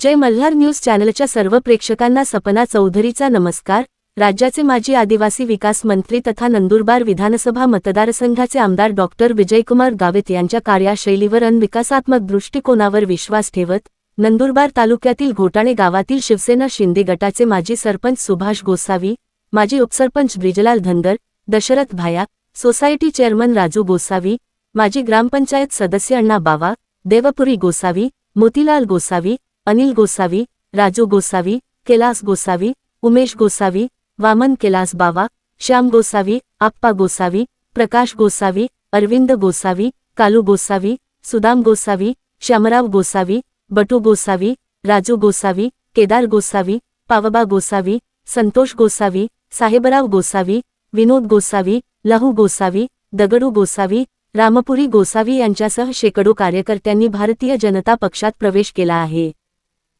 जय Malhar news चॅनलच्या सर्व प्रेक्षकांना सपना चौधरीचा नमस्कार. राज्याचे माजी आदिवासी विकास मंत्री तथा नंदुरबार विधानसभा मतदारसंघाचे आमदार डॉक्टर विजयकुमार गावित यांच्या कार्यशैलीवर अन विकासात्मक दृष्टिकोनावर विश्वास ठेवत नंदुरबार तालुक्यातील घोटाणे गावातील शिवसेना शिंदे गटाचे माजी सरपंच सुभाष गोसावी माजी उपसरपंच ब्रिजलाल धनगर दशरथ भाया सोसायटी चेअरमन राजू गोसावी माजी ग्रामपंचायत सदस्य अण्णा बावा देवपुरी गोसावी मोतीलाल गोसावी अनिल गोसावी राजू गोसावी कैलास गोसावी उमेश गोसावी वामन कैलास बावा श्याम गोसावी आप्पा गोसावी प्रकाश गोसावी अरविंद गोसावी कालू गोसावी सुदाम गोसावी श्यामराव गोसावी बटू गोसावी राजू गोसावी केदार गोसावी पावबा गोसावी संतोष गोसावी साहेबराव गोसावी विनोद गोसावी लहू गोसावी दगडू गोसावी रामपुरी गोसावी यांच्यासह शेकडो कार्यकर्त्यांनी भारतीय जनता पक्षात प्रवेश केला आहे.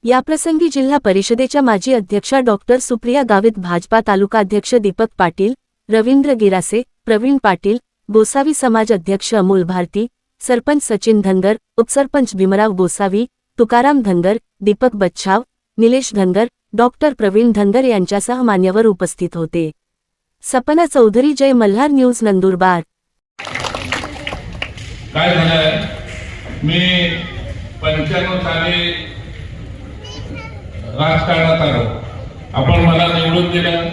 याप्रसंगी जिल्हा परिषदेच्या माजी अध्यक्षा डॉक्टर सुप्रिया गावित भाजपा तालुका अध्यक्ष दीपक पाटील रवींद्र गिरासे प्रवीण पाटील गोसावी समाज अध्यक्ष अमोल भारती सरपंच सचिन धनगर उपसरपंच भीमराव गोसावी तुकाराम धनगर दीपक बच्छाव निलेश धनगर डॉक्टर प्रवीण धनगर यांच्यासह मान्यवर उपस्थित होते. सपना चौधरी जय मल्हार न्यूज नंदुरबार. काय मी पंच्याण्णव साली राजकारणात आलो. आपण मला निवडून दिलं.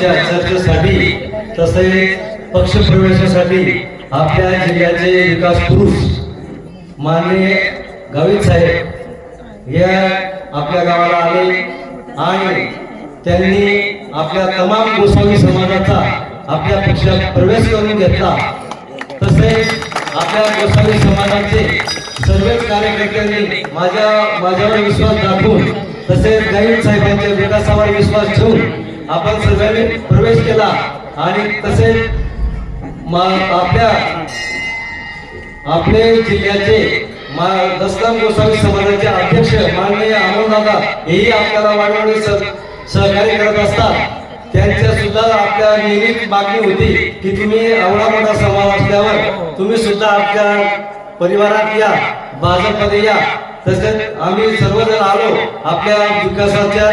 चर्चेसाठी तसेच पक्षप्रवेशासाठी आपल्या जिल्ह्याचे विकास पुरुष माननीय गावित साहेब या आपल्या गावाला आले आणि त्यांनी आपल्या तमाम गोसावी समाजाचा आपल्या पक्षात प्रवेश करून घेतला. तसेच आपल्या गोसावी समाजाचे सर्वच कार्यकर्त्यांनी माझ्या माझ्यावर विश्वास दाखवून तसेच गाईड साहेबांच्या विकासावर विश्वास ठेवून आपण सर्वांनी प्रवेश केला आणि तसेच आपल्या आपले जिल्ह्याचे मा गोसावी समाजाचे अध्यक्ष माननीय अमोलदादा हेही आपल्याला वाढवणे सहकार्य करत असतात. त्यांच्या सुद्धा आपल्या नेहमीच मागणी होती की तुम्ही एवढा मोठा समाज असल्यावर तुम्ही सुद्धा आपल्या परिवारात या भाजपमध्ये या. तसेच आम्ही सर्वजण आलो आपल्या विकासाच्या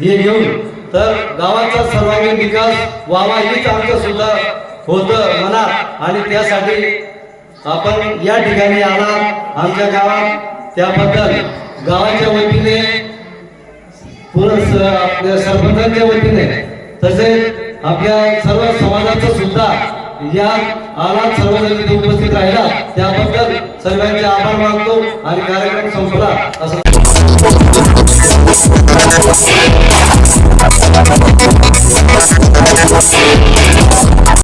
हे घेऊन. तर गावाचा सर्वांगीण विकास व्हावा हीच आमचं सुद्धा होतं मनात. आणि त्यासाठी आपण या ठिकाणी आला आमच्या गावात. त्याबद्दल गावाच्या वतीने पूर्ण आपल्या सरपंचांच्या वतीने तसेच आपल्या सर्व समाजाचं सुद्धा या आला सर्वजण उपस्थित राहिला त्याबद्दल सर्वांचे आभार मानतो आणि कार्यक्रम संपला. असं